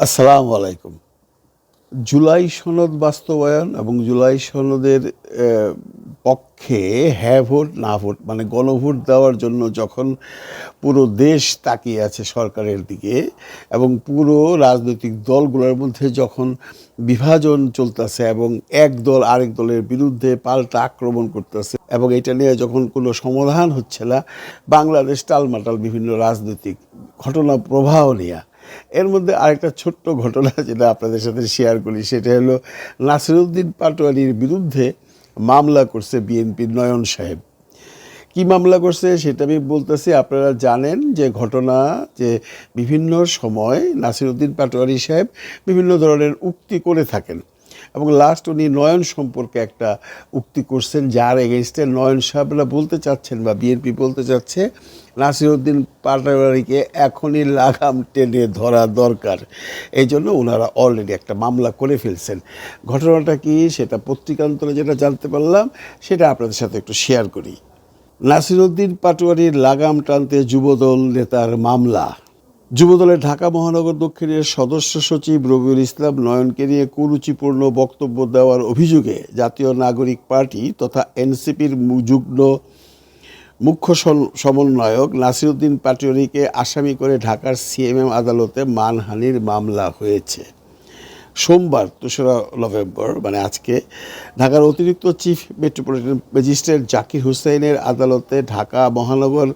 আসসালামু আলাইকুম। জুলাই সনদ বাস্তবায়ন এবং জুলাই সনদের পক্ষে হ্যাঁ ভোট, না ভোট মানে গণভোট দেওয়ার জন্য যখন পুরো দেশ তাকিয়ে আছে সরকারের দিকে এবং পুরো রাজনৈতিক দলগুলোর মধ্যে যখন বিভাজন চলতেছে এবং এক দল আরেক দলের বিরুদ্ধে পাল্টা আক্রমণ করতেছে এবং এটা নিয়ে যখন কোনো সমাধান হচ্ছে না, বাংলাদেশ টালমাটাল বিভিন্ন রাজনৈতিক ঘটনা প্রবাহ নিয়ে এর মধ্যে আরেকটা ছোট্ট ঘটনা যেটা আপনাদের সাথে শেয়ার করি, সেটা হলো নাসিরুদ্দিন পাটোয়ারির বিরুদ্ধে মামলা করছে বিএনপির নয়ন সাহেব। কি মামলা করছে সেটা আমি বলতেছি, আপনারা জানেন যে ঘটনা যে বিভিন্ন সময় নাসিরুদ্দিন পাটোয়ারি সাহেব বিভিন্ন ধরনের উক্তি করে থাকেন। এবং লাস্ট উনি নয়ন সম্পর্কে একটা উক্তি করছেন, যার এগেনস্টে নয়ন সাহেবরা বলতে চাচ্ছেন বা বিএনপি বলতে চাচ্ছে, নাসিরুদ্দিন পাটোয়ারিকে এখনই লাগাম টেনে ধরা দরকার। এই জন্য ওনারা অলরেডি একটা মামলা করে ফেলছেন। ঘটনাটা কি সেটা পত্রিকান্তরে যেটা জানতে পারলাম, সেটা আপনাদের সাথে একটু শেয়ার করি। নাসিরুদ্দিন পাটোয়ারির লাগাম টানতে যুবদল নেতার মামলা। যুবদলের ঢাকা মহানগর দক্ষিণের সদস্য সচিব রবিউল ইসলাম নয়নকে নিয়ে কুরুচিপূর্ণ বক্তব্য দেওয়ার অভিযোগে জাতীয় নাগরিক পার্টি তথা এনসিপির যুগ্ম মুখ্য সমন্বয়ক নাসিরুদ্দিন পাটিয়ারিকে আসামি করে ঢাকার সিএমএম আদালতে মানহানির মামলা হয়েছে। সোমবার, দোসরা নভেম্বর মানে আজকে, ঢাকার অতিরিক্ত চিফ মেট্রোপলিটন ম্যাজিস্ট্রেট জাকির হুসাইনের আদালতে ঢাকা মহানগর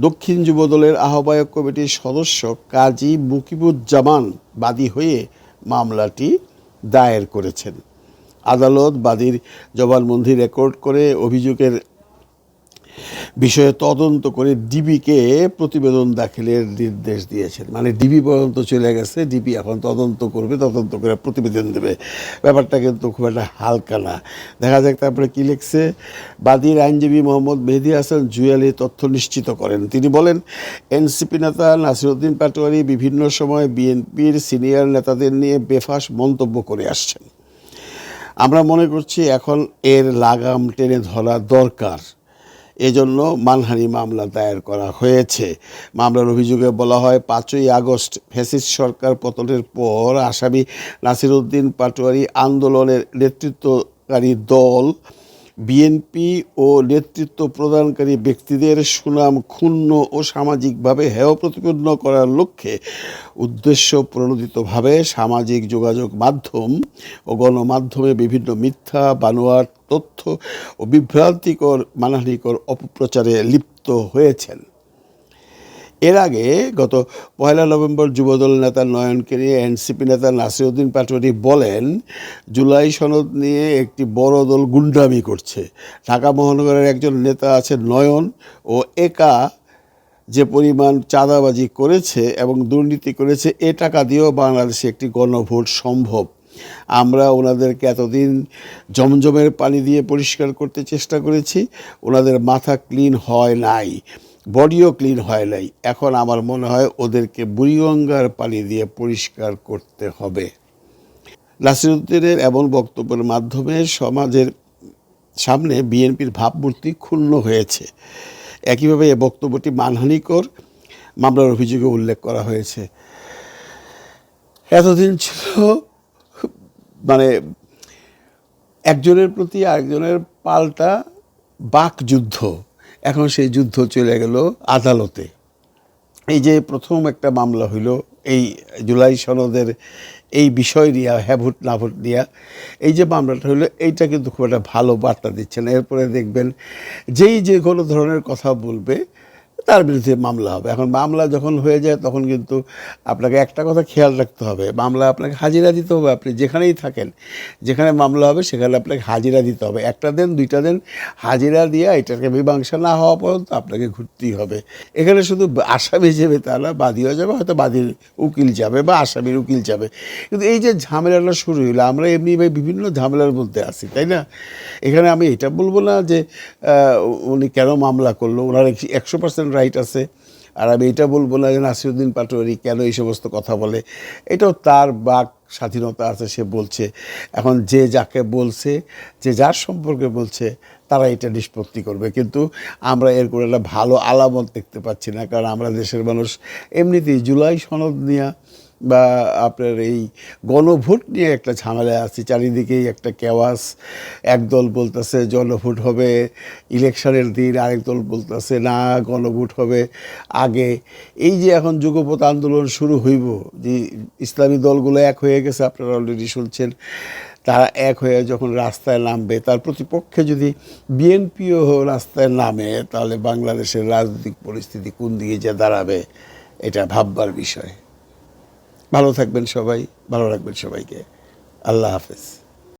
দক্ষিণ যুবদলের আহ্বায়ক কমিটির সদস্য কাজী মুকিবুজ্জামান বাদী হয়ে মামলাটি দায়ের করেছেন। আদালত বাদীর জবানবন্দি রেকর্ড করে অভিযোগের বিষয়ে তদন্ত করে ডিবিকে প্রতিবেদন দাখিলের নির্দেশ দিয়েছেন। মানে ডিবি পর্যন্ত চলে গেছে, ডিবি এখন তদন্ত করবে, তদন্ত করে প্রতিবেদন দেবে। ব্যাপারটা কিন্তু খুব একটা হালকা না। দেখা যাক তারপরে কী লিখছে। বাদীর আইনজীবী মোহাম্মদ মেহেদি হাসান জুয়েলি তথ্য নিশ্চিত করেন। তিনি বলেন, এনসিপি নেতা নাসিরুদ্দিন পাটোয়ারি বিভিন্ন সময় বিএনপির সিনিয়র নেতাদের নিয়ে বেফাস মন্তব্য করে আসছেন। আমরা মনে করছি এখন এর লাগাম টেনে ধরা দরকার। এজন্য মানহানি মামলা দায়ের করা হয়েছে। মামলার অভিযোগে বলা হয়, পাঁচই আগস্ট ফেসিস সরকার পতনের পর আসামি নাসিরউদ্দিন পাটোয়ারি আন্দোলনের নেতৃত্বকারী দল বিএনপি ও নেতৃত্ব প্রদানকারী ব্যক্তিদের সুনাম ক্ষুণ্ণ ও সামাজিকভাবে হেয় প্রতিপন্ন করার লক্ষ্যে উদ্দেশ্য প্রণোদিতভাবে সামাজিক যোগাযোগ মাধ্যম ও গণমাধ্যমে বিভিন্ন মিথ্যা বানোয়ার তথ্য ও বিভ্রান্তিকর মানহানিকর অপপ্রচারে লিপ্ত হয়েছেন। এর আগে গত পয়লা নভেম্বর যুবদল নেতা নয়নকে নিয়ে এনসিপি নেতা নাসিরুদ্দিন পাটোয়ারি বলেন, জুলাই সনদ নিয়ে একটি বড় দল গুন্ডামি করছে। ঢাকা মহানগরের একজন নেতা আছে নয়ন ও একা যে পরিমাণ চাঁদাবাজি করেছে এবং দুর্নীতি করেছে, এ টাকা দিয়েও বাংলাদেশে একটি গণভোট সম্ভব। আমরা ওনাদেরকে এতদিন জমজমের পানি দিয়ে পরিষ্কার করতে চেষ্টা করেছি, ওনাদের মাথা ক্লিন হয় নাই। বডিও ক্লিন হয় নাই। এখন আমার মনে হয় ওদেরকে বুড়িগঙ্গার পানি দিয়ে পরিষ্কার করতে হবে। নাসিরুদ্দিনের এমন বক্তব্যের মাধ্যমে সমাজের সামনে বিএনপির ভাবমূর্তি ক্ষুণ্ণ হয়েছে। একইভাবে এ বক্তব্যটি মানহানিকর মামলার অভিযোগে উল্লেখ করা হয়েছে। এতদিন ছিল মানে একজনের প্রতি আরেকজনের পাল্টা বাক যুদ্ধ এখন সেই যুদ্ধ চলে গেল আদালতে। এই যে প্রথম একটা মামলা হইল এই জুলাই সনদের এই বিষয় নিয়ে হ্যাভুট নাভুট নিয়ে, এই যে মামলাটা হইল, এইটা কিন্তু খুব একটা ভালো বার্তা দিচ্ছে না। এরপরে দেখবেন যেই যে কোনো ধরনের কথা বলবে তার বিরুদ্ধে মামলা হবে। এখন মামলা যখন হয়ে যায়, তখন কিন্তু আপনাকে একটা কথা খেয়াল রাখতে হবে। মামলা আপনাকে হাজিরা দিতে হবে। আপনি যেখানেই থাকেন, যেখানে মামলা হবে, সেখানে আপনাকে হাজিরা দিতে হবে। একটা দিন, দুইটা দিন, হাজিরা দিয়ে এটাকে মীমাংসা না হওয়া পর্যন্ত আপনাকে ঘুরতেই হবে। এখানে শুধু আসামি যাবে তা না বাদীও যাবে, হয়তো বাদীর উকিল যাবে বা আসামির উকিল যাবে। কিন্তু এই যে ঝামেলাটা শুরু হইল, আমরা এমনি বিভিন্ন ঝামেলার মধ্যে আছি, তাই না? এখানে আমি এটা বলব না যে উনি কেন মামলা করল ওনার একশো পার্সেন্ট রাইট আছে। আর আমি এটা বলব না যে নাসিরুদ্দিন পাটোয়ারি কেন এই সমস্ত কথা বলে। এটাও তার বাক স্বাধীনতা আছে, সে বলছে। এখন যে যাকে বলছে, যে যার সম্পর্কে বলছে, তারা এটা নিষ্পত্তি করবে। কিন্তু আমরা এর করে একটা ভালো আলামত দেখতে পাচ্ছি না, কারণ আমরা দেশের মানুষ এমনিতেই জুলাই সনদ নিয়ে বা আপনার এই গণভোট নিয়ে একটা ঝামেলা আছে। চারিদিকেই একটা কেওয়াস একদল বলতেছে জনভোট হবে, ইলেকশনের দিন আরেক দল বলতেছে না, গণভোট হবে। আগে এই যে এখন যুগপথ আন্দোলন শুরু হইব, যে ইসলামী দলগুলো এক হয়ে গেছে, আপনারা অলরেডি শুনছেন, তারা এক হয়ে যখন রাস্তায় নামবে, তার প্রতিপক্ষে যদি বিএনপিও রাস্তায় নামে, তাহলে বাংলাদেশের রাজনৈতিক পরিস্থিতি কোন দিকে যে দাঁড়াবে, এটা ভাববার বিষয়। ভালো থাকবেন সবাই ভালো রাখবেন সবাইকে। আল্লাহ হাফেজ।